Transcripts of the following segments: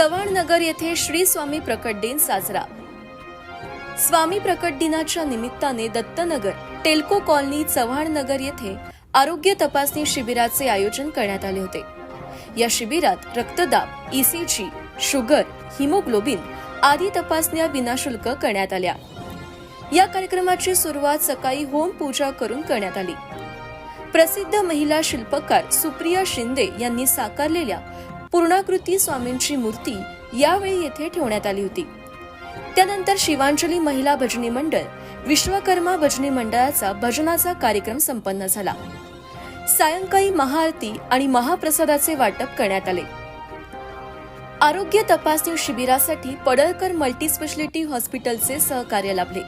चव्हाण नगर येथे श्री स्वामी प्रकट दिन साजरा. स्वामी प्रकट दिनाच्या निमित्ताने दत्तनगर टेल्को कॉलनी चव्हाण नगर येथे आरोग्य तपासणी शिबिराचे आयोजन करण्यात आले होते. या शिबिरात रक्तदाब ईसीजी शुगर हिमोग्लोबिन आदी तपासण्या विनाशुल्क करण्यात आल्या. या कार्यक्रमाची सुरुवात सकाळी होम पूजा करून करण्यात आली. प्रसिद्ध महिला शिल्पकार सुप्रिया शिंदे यांनी साकारलेल्या पूर्णाकृती स्वामींची मूर्ती यावेळी येथे ठेवण्यात आली होती. त्यानंतर शिवांजली महिला भजनी मंडळ विश्वकर्मा भजनी मंडळाचा भजनाचा कार्यक्रम संपन्न झाला. सायंकाळी महाआरती आणि महाप्रसादाचे वाटप करण्यात आले. आरोग्य तपासणी शिबिरासाठी पडळकर मल्टीस्पेशालिटी हॉस्पिटलचे सहकार्य लाभले.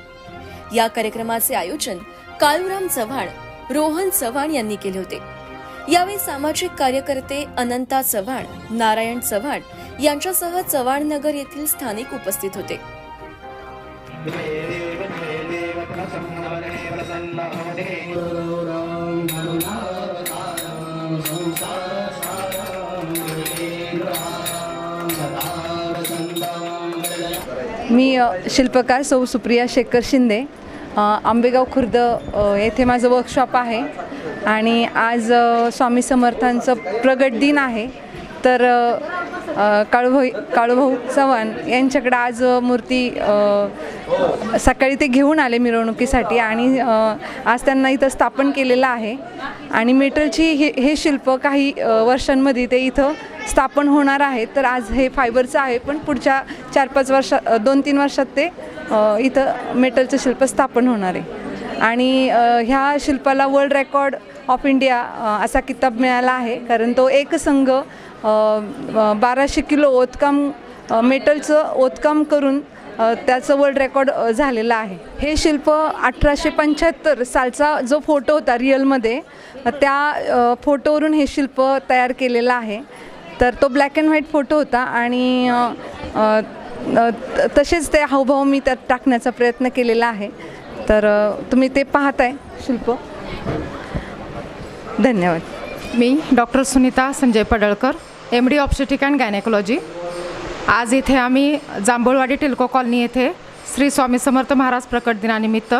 या कार्यक्रमाचे आयोजन काळूराम चव्हाण रोहन चव्हाण यांनी केले होते. यावेळी सामाजिक कार्यकर्ते अनंता चव्हाण नारायण चव्हाण यांच्यासह चव्हाण नगर येथील स्थानिक उपस्थित होते. मी शिल्पकार सौ सुप्रिया शेखर शिंदे. आंबेगाव खुर्द येथे माझं वर्कशॉप आहे. आणि आज स्वामी समर्थांचं प्रगट दिन आहे. तर काळूभाई काळूभाऊ चव्हाण यांच्याकडे आज मूर्ती सकाळी ते घेऊन आले मिरवणुकीसाठी आणि आज त्यांना इथं स्थापन केलेलं आहे. आणि मेटलची हे हे शिल्प काही वर्षांमध्ये ते इथं स्थापन होणार आहे. तर आज हे फायबरचं आहे पण पुढच्या चार पाच वर्षात दोन तीन वर्षात ते इथं मेटलचं शिल्प स्थापन होणार आहे. आणि ह्या शिल्पाला वर्ल्ड रेकॉर्ड ऑफ इंडिया असा किताब मिळाला आहे. कारण तो एक संघ बाराशे किलो ओतकाम मेटलचं ओतकाम करून त्याचं वर्ल्ड रेकॉर्ड झालेलं आहे. हे शिल्प अठराशे पंच्याहत्तर सालचा जो फोटो होता रिअलमध्ये त्या फोटोवरून हे शिल्प तयार केलेलं आहे. तर तो ब्लॅक अँड व्हाईट फोटो होता आणि तसेच ते हावभाव मी त्यात टाकण्याचा प्रयत्न केलेला आहे. तर तुम्ही ते पाहताय शिल्प. धन्यवाद. मी doctor Sunita Sanjay Padalkar M D obstetric and gynaecology आज इथे आम्ही जांभूळवाडी टिल्को कॉलनी येथे श्री स्वामी समर्थ महाराज प्रकट दिनानिमित्त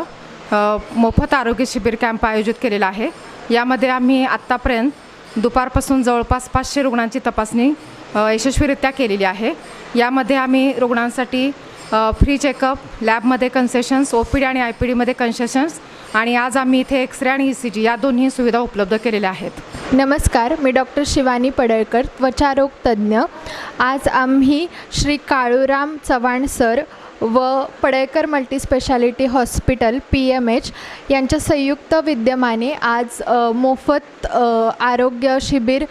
मोफत आरोग्य शिबिर कॅम्प आयोजित केलेला आहे. यामध्ये आम्ही आत्तापर्यंत दुपारपासून जवळपास पाचशे रुग्णांची तपासणी यशस्वीरित्या केलेली आहे. यामध्ये आम्ही रुग्णांसाठी फ्री चेकअप लॅबमध्ये कन्सेशन्स ओ पी डी आणि आय पी डीमध्ये कन्सेशन्स आणि आज आम्ही इथे एक्स रे आणि ई सी जी या दोन्ही सुविधा उपलब्ध केलेल्या आहेत. नमस्कार मी डॉक्टर शिवानी पडळकर त्वचारोग तज्ज्ञ आज आम्ही श्री काळूराम चव्हाण सर व Padalkar multispeciality hospital P M H यांच्या संयुक्त विद्यमाने आज मोफत आरोग्य शिबिर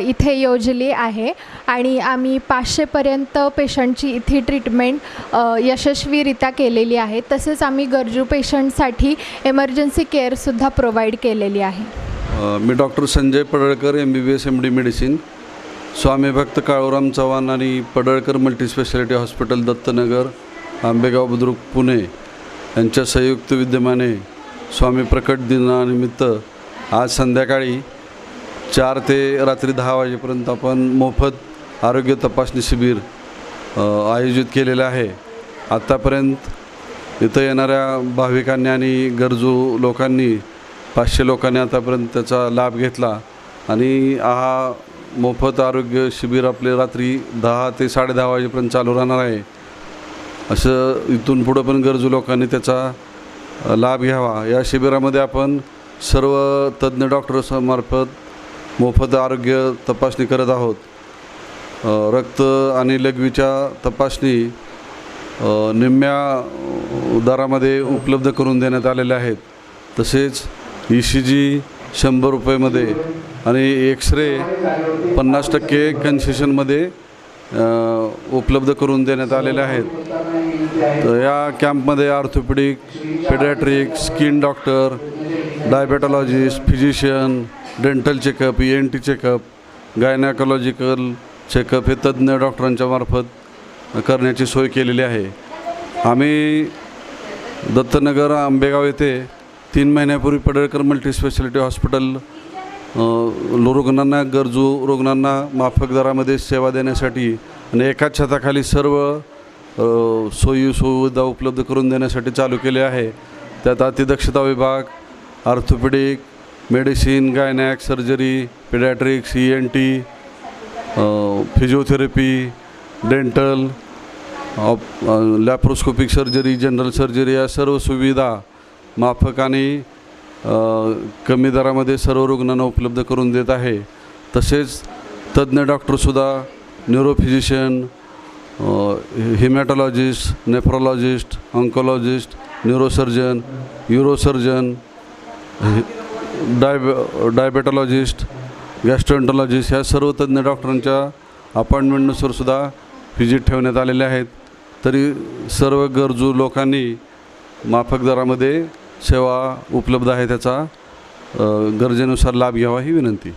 इथे योजली आहे. आणि आम्ही पाचशेपर्यंत पेशंटची इथे ट्रीटमेंट यशस्वीरित्या केलेली आहे. तसेच आम्ही गरजू पेशंटसाठी एमर्जन्सी केअरसुद्धा प्रोव्हाइड केलेली आहे. मी doctor Sanjay Padalkar M B B S M D medicine स्वामी भक्त काळूराम चव्हाण आणि पडळकर मल्टीस्पेशालिटी हॉस्पिटल दत्तनगर. आंबेगाव बुद्रुक पुणे यांच्या संयुक्त विद्यमाने स्वामी प्रकट दिनानिमित्त आज संध्याकाळी चार ते रात्री दहा वाजेपर्यंत आपण मोफत आरोग्य तपासणी शिबिर आयोजित केलेलं आहे. आत्तापर्यंत इथं येणाऱ्या भाविकांनी आणि गरजू लोकांनी पाचशे लोकांनी आतापर्यंत त्याचा लाभ घेतला आणि हा मोफत आरोग्य शिबिर आपले रात्री दहा ते साडेदहा वाजेपर्यंत चालू राहणार आहे. असं इथून पुढं पण गरजू लोकांनी त्याचा लाभ घ्यावा. या शिबिरामध्ये आपण सर्व तज्ज्ञ डॉक्टर्समार्फत मोफत आरोग्य तपासणी करत आहोत. रक्त आणि लघवीच्या तपासणी निम्म्या दरामध्ये उपलब्ध करून देण्यात आलेल्या आहेत. तसेच ई सी जी शंभर रुपयेमध्ये आणि एक्सरे पन्नास टक्के कन्सेशनमध्ये उपलब्ध करून देण्यात आलेले आहेत. तर या कॅम्पमध्ये orthopaedic paediatric skin doctor diabetologist physician dental checkup E N T checkup gynaecological checkup हे तज्ज्ञ डॉक्टरांच्या मार्फत करण्याची सोय केलेली आहे. आम्ही दत्तनगर आंबेगाव येथे तीन महिन्यापूर्वी पडळकर मल्टीस्पेशालिटी हॉस्पिटल रुग्णांना गरजू रुग्णांना माफक दरामध्ये सेवा देण्यासाठी आणि एकाच छताखाली सर्व सोयी सुविधा उपलब्ध करून देण्यासाठी चालू केले आहे. त्यात अतिदक्षता विभाग orthopaedic medicine gynaec surgery paediatrics E N T physiotherapy dental op laparoscopic surgery general surgery या सर्व सुविधा माफक आणि कमी दरामध्ये सर्व रुग्णांना उपलब्ध करून देत आहे. तसेच तज्ज्ञ डॉक्टरसुद्धा neurophysician haematologist nephrologist oncologist neurosurgeon urosurgeon diab diabetologist gastroenterologist ह्या सर्व तज्ज्ञ डॉक्टरांच्या अपॉइंटमेंटनुसार सुद्धा व्हिजिट ठेवण्यात आलेल्या आहेत. तरी सर्व गरजू लोकांनी माफक दरामध्ये सेवा उपलब्ध आहे त्याचा गरजेनुसार लाभ घ्यावा ही विनंती.